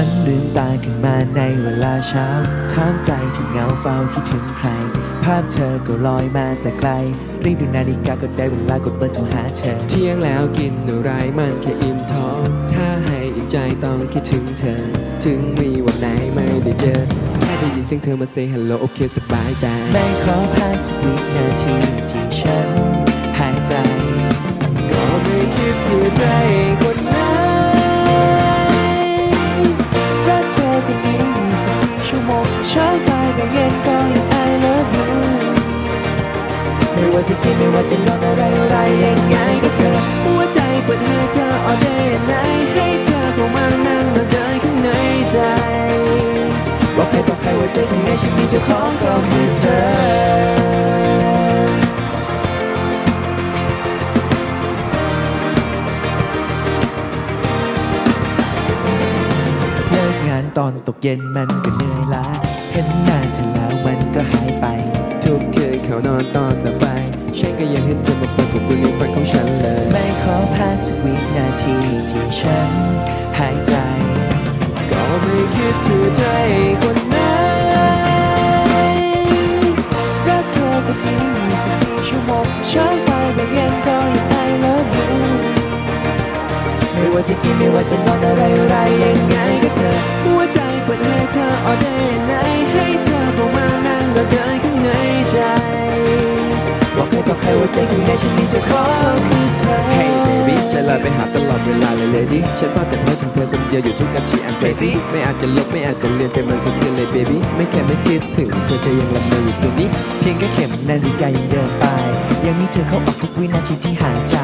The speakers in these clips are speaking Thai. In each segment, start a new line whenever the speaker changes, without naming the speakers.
ฉันลืมตาขึ้นมาในเวลาเช้าถามใจที่เหงาเฝ้าคิดถึงใคร ภาพเธอก็ลอยมาแต่ไกล รีบดูนาฬิกาก็ได้เวลากดเบอร์โทรหาเธอ
เที่ยงแล้วกินอะไรมันแค่อิ่มท้อง ถ้าให้อิ่มใจต้องคิดถึงเธอ ถึงมีวันไหนไม่ได้เจอ แค่ได้ยินเสียงเธอมา say hello โอเคสบายใจ
ไม่ขอพลาดสักวินาทีที่ฉัน จะ
กินไม่ว่าจะนอนอะไรอะไรยังไงก็เธอหัวใจเปิดให้เธอ all day and night ให้เธอเข้ามานั่งนอนเดินข้างในใจ
บอกใครต่อใครว่าใจข้างในฉันมีเจ้าของก็คือเธอเลิกงานตอนตกเย็นมันก็เหนื่อยล้าเห็นหน้าเธอแล้วมันก็หายไป
ทุกคืนเขานอนตอนต่อไป ฉันก็ยังเห็นเธอมาเปิดประตูในฝันของฉันเลย
ไม่ขอพลาดสักวินาทีที่ฉันหายใจ
ก็ไม่คิดเพื่อใจคนไหน
รักเธอคนนี้24ชั่วโมงเช้าสายบ่ยเย็นก็ยัง I love you
ไม่ว่าจะกินไม่ว่าจะนอนอะไรอะไรยังไงก็เธอหัวใจเปิดให้เธอ all day and night ไปหาตลอดเวลาเลยเลยดิฉันเฝ้าแต่เพ้อถึงเธอคนเดียวอยู่ทุกนาที I'm crazy ไม่อาจจะลบไม่อาจจะเลือนใจมันสะเทือนเลย baby ไม่แค่ไม่คิดถึงเธอจะยังละเมออยู่ตรงนี้
เพียงแค่เข็มนาฬิกายังเดินไป ยังมีเธอเข้าออกทุกวินาทีที่หายใจ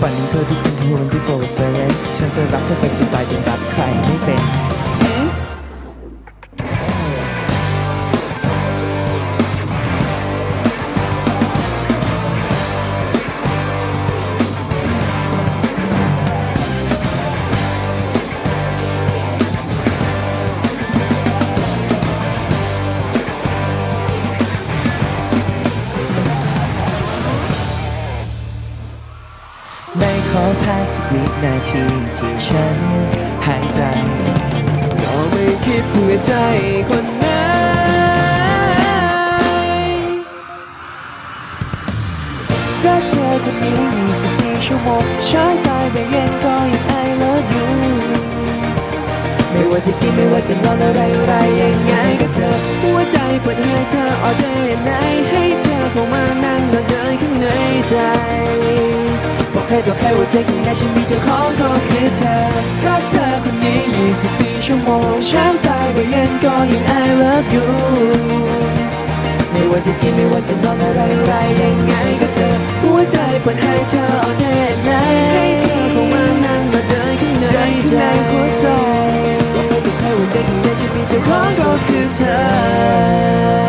ฝันถึงเธอทุกคืนทุกวันที่โฟร์เซเว่นฉันจะรักเธอไปจนตายจนรักใครไม่เป็น อพลาดสักวินาทีที่ฉันหายใจ
ก็ไม่คิดเพื่อใจคนไหน
รักเธอคนนี้24ชั่วโมงเช้าสายบ่ายเย็นก็ยัง I love you
ไม่ว่าจะกินไม่ว่าจะนอนอะไรอะไรยังไงก็เธอ หัวใจเปิดให้เธอ all day and night ให้เธอเข้ามานั่งนอนเดินข้างในใจ
ใครต่อใครว่าใจข้างในฉันมีเจ้าของก็คือเธอรักเธอคนนี้ 24 ชั่วโมงเช้าสายบ่ายเย็นก็ยัง I love you
ไม่ว่าจะกินไม่ว่าจะนอนอะไรอะไรยังไงก็เธอ หัวใจเปิดให้เธอ all day and night ให้เธอเข้ามานั่งนอนเดินข้างในใจ
หัวใจ
บอกใครต่อใครว่าใจข้างในฉันมีเจ้าของก็คือเธอ